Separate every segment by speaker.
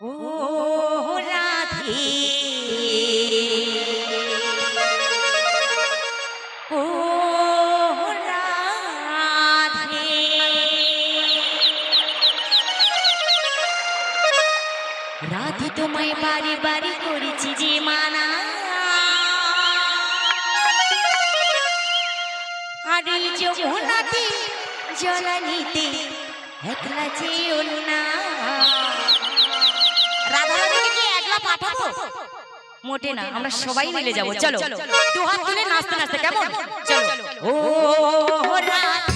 Speaker 1: ও রাধে ও রাধে রাধে তোমায় বাড়ি বাড়ি করেছি যে মানা আর যমুনাতে জলানিতে একলা যেও না। মোটে না আমরা সবাই মিলে যাব চলো দু হাত তুলে নাচতে নাচতে কেমন চলো ও রাধা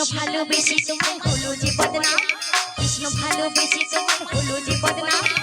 Speaker 1: কৃষ্ণ ভালোবেসে তোমায় হলো যে বদনাম। কৃষ্ণ ভালোবেসে তোমায় হলো যে বদনাম।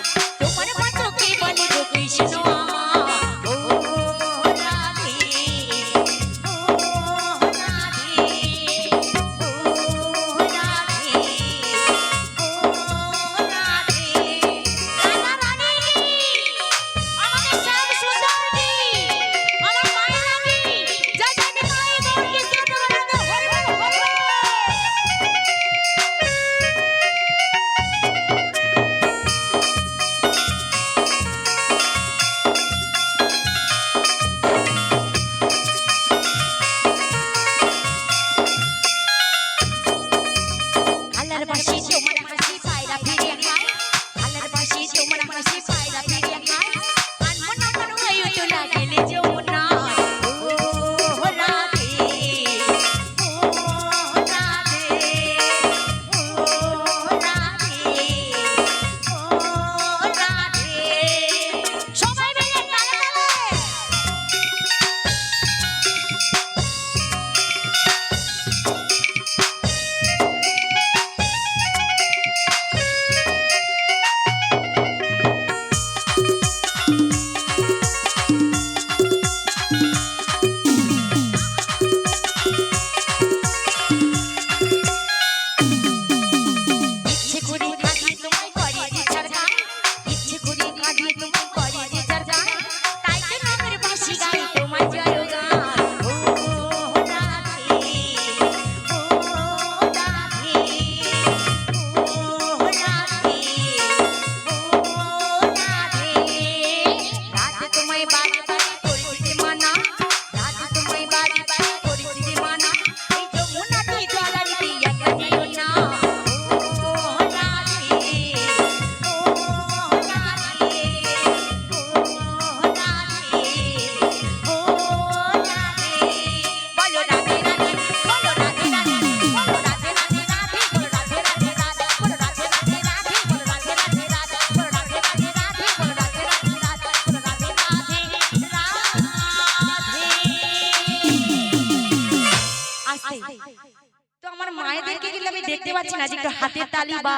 Speaker 1: পাচ্ছি না যে একটু হাতের তালি বা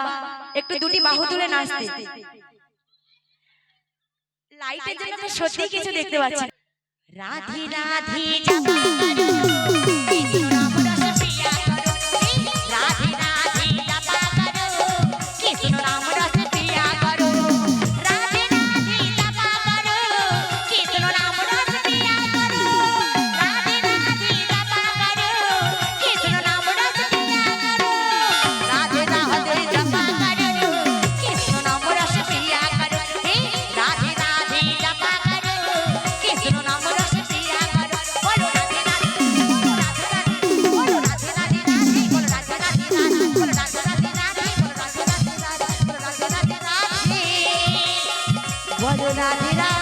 Speaker 1: একটু দুটি বাহু তুলে নাচতে। লাইটের জন্য আমি সত্যি কিছু দেখতে পাচ্ছি। রাধি রাধি tira, tira.